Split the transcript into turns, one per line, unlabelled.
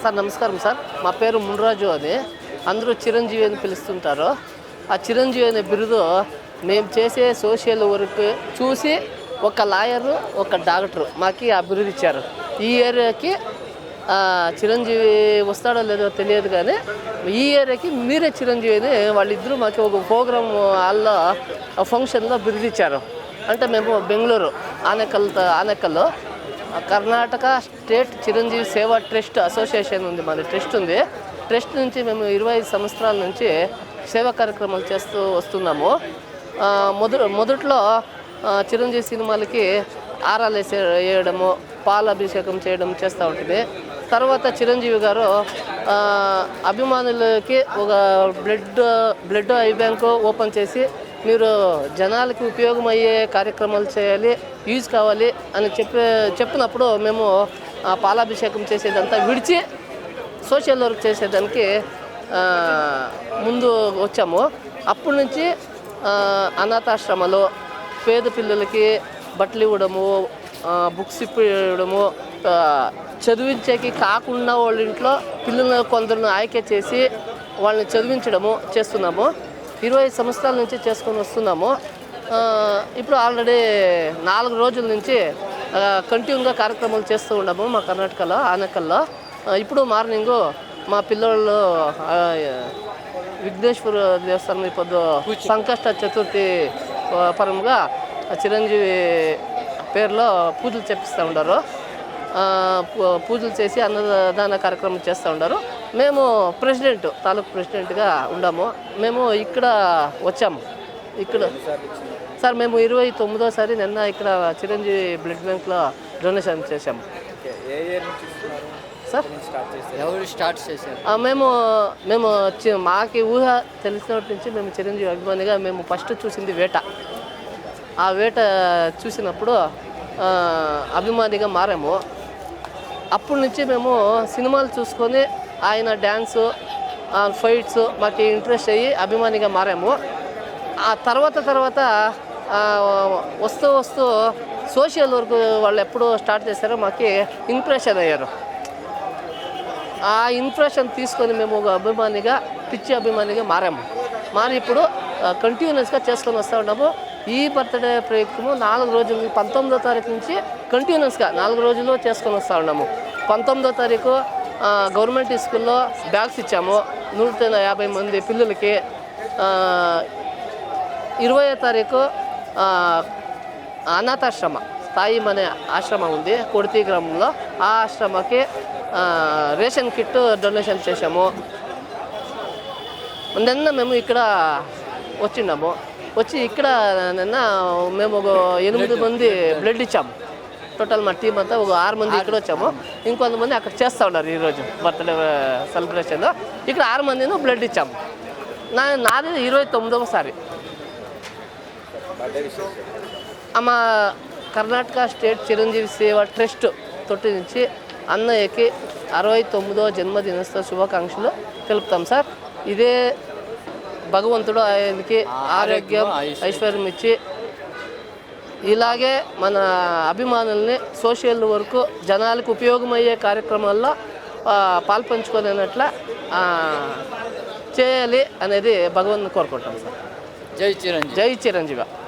Sir నమస్కారం sir. మా పేరు మున్రాజు అని అందరూ చిరంజీవి అని పిలుస్తుంటారు. ఆ చిరంజీవి అనే బిరుదు మేము చేసే సోషల్ వర్క్ చూసి ఒక లాయరు ఒక డాక్టరు మాకు ఆ బిరుదు ఇచ్చారు. ఈ ఏరియాకి చిరంజీవి వస్తాడో లేదో తెలియదు కానీ ఈ ఏరియాకి మీరే చిరంజీవి అని వాళ్ళిద్దరూ మాకు ఒక ప్రోగ్రామ్ హాల్లో ఫంక్షన్లో బిరుదు ఇచ్చారు. అంటే మేము Bengaluru Anekal ఆనేకల్లో Karnataka state Chiranjeevi Seva trust association ఉంది మాది ట్రస్ట్ ఉంది. ట్రస్ట్ నుంచి మేము ఇరవై ఐదు సంవత్సరాల నుంచి సేవా కార్యక్రమాలు చేస్తూ వస్తున్నాము. మొద మొదట మొదట్లో చిరంజీవి సినిమాలకి ఆరాలు వేసే వేయడము పాలాభిషేకం చేయడం చేస్తూ ఉంటుంది. తర్వాత చిరంజీవి గారు అభిమానులకి ఒక blood blood eye bank open చేసి మీరు జనాలకి ఉపయోగమయ్యే కార్యక్రమాలు చేయాలి యూజ్ కావాలి అని చెప్పే చెప్పినప్పుడు మేము ఆ పాలాభిషేకం చేసేదంతా విడిచి సోషల్ వర్క్ చేసేదానికి ముందు వచ్చాము. అప్పటి నుంచి అనాథాశ్రమాలు పేద పిల్లలకి బట్టలు ఇవ్వడము బుక్స్ ఇవ్వడము చదివించేకి కాకుండా వాళ్ళ ఇంట్లో పిల్లలను కొందరిని ఆಯ್ಕೆ చేసి వాళ్ళని చదివించడము చేస్తున్నాము. ఇరవై సంవత్సరాల నుంచి చేసుకొని వస్తున్నాము. ఇప్పుడు ఆల్రెడీ నాలుగు రోజుల నుంచి కంటిన్యూగా కార్యక్రమాలు చేస్తూ ఉన్నాము మా కర్ణాటకలో ఆనకల్లో. ఇప్పుడు మార్నింగు మా పిల్లోళ్ళు ఆ, విఘ్నేశ్వర దేవస్థానం ఇప్పుడు సంకష్ట చతుర్థి పరంగా చిరంజీవి పేరులో పూజలు చేపిస్తూ పూ- పూజలు చేసి అన్నదాన కార్యక్రమం చేస్తూ ఉంటారు మేము ప్రెసిడెంట్ తాలూకు ప్రెసిడెంట్గా ఉన్నాము మేము ఇక్కడ వచ్చాము. ఇక్కడ సార్ మేము ఇరవై తొమ్మిదోసారి నిన్న ఇక్కడ చిరంజీవి బ్లడ్ బ్యాంక్లో డొనేషన్ చేశాము. సార్?
ఎవరు స్టార్ట్ చేశారు?
మేము మేము మాకి ఊహ తెలిసినప్పటి నుంచి మేము చిరంజీవి అభిమానిగా మేము ఫస్ట్ చూసింది వేట. ఆ వేట చూసినప్పుడు ఆ, అభిమానిగా మారాము. అప్పటి నుంచి మేము సినిమాలు చూసుకొని ఆయన డ్యాన్సు ఫైట్స్ మాకు ఇంట్రెస్ట్ అయ్యి అభిమానిగా మారాము. ఆ తర్వాత తర్వాత వస్తూ వస్తూ సోషల్ వర్క్ వాళ్ళు ఎప్పుడు స్టార్ట్ చేశారో మాకు ఇంప్రెషన్ అయ్యారు. ఆ ఇంప్రెషన్ తీసుకొని మేము ఒక అభిమానిగా పిచ్చి అభిమానిగా మారాము. మారి ఇప్పుడు కంటిన్యూస్గా చేసుకొని వస్తూ ఉన్నాము. ఈ బర్త్డే ప్రయుక్తము నాలుగు రోజులు పంతొమ్మిదో తారీఖు నుంచి కంటిన్యూస్గా నాలుగు రోజులు చేసుకొని వస్తూ ఉన్నాము. పంతొమ్మిదో తారీఖు గవర్నమెంట్ స్కూల్లో బ్యాగ్స్ ఇచ్చాము. నూట యాభై మంది పిల్లలకి ఇరవై తారీఖు అనాథాశ్రమ స్థాయి అనే ఆశ్రమం ఉంది. కొడితి గ్రామంలో ఆ ఆశ్రమకి రేషన్ కిట్ డొనేషన్ చేసాము నిన్న మేము ఇక్కడ వచ్చిన్నాము వచ్చి ఇక్కడ నిన్న మేము ఒక ఎనిమిది మంది బ్లడ్ ఇచ్చాము. టోటల్ మా టీం అంతా ఒక ఆరు మంది ఇక్కడ వచ్చాము. ఇంకొంతమంది అక్కడ చేస్తూ ఉన్నారు ఈరోజు బర్త్డే సెలబ్రేషన్ ఇక్కడ ఆరు మందిను బ్లడ్ ఇచ్చాము. నా నాది ఇరవై తొమ్మిదవసారి. ఆమె కర్ణాటక స్టేట్ చిరంజీవి సేవ ట్రస్ట్ తొట్టి నుంచి అన్నయ్యకి అరవై తొమ్మిదో జన్మదినోత్సవ శుభాకాంక్షలు తెలుపుతాం సార్. ఇదే భగవంతుడు ఆయనకి ఆరోగ్యం ఐశ్వర్యం ఇచ్చి ఇలాగే మన అభిమానుల్ని సోషల్ వర్క్ జనాలకు ఉపయోగమయ్యే కార్యక్రమాల్లో ఆ, చేయాలి అనేది భగవంతుని కోరుకుంటాం సార్.
జై చిరంజీవి.
జై చిరంజీవి.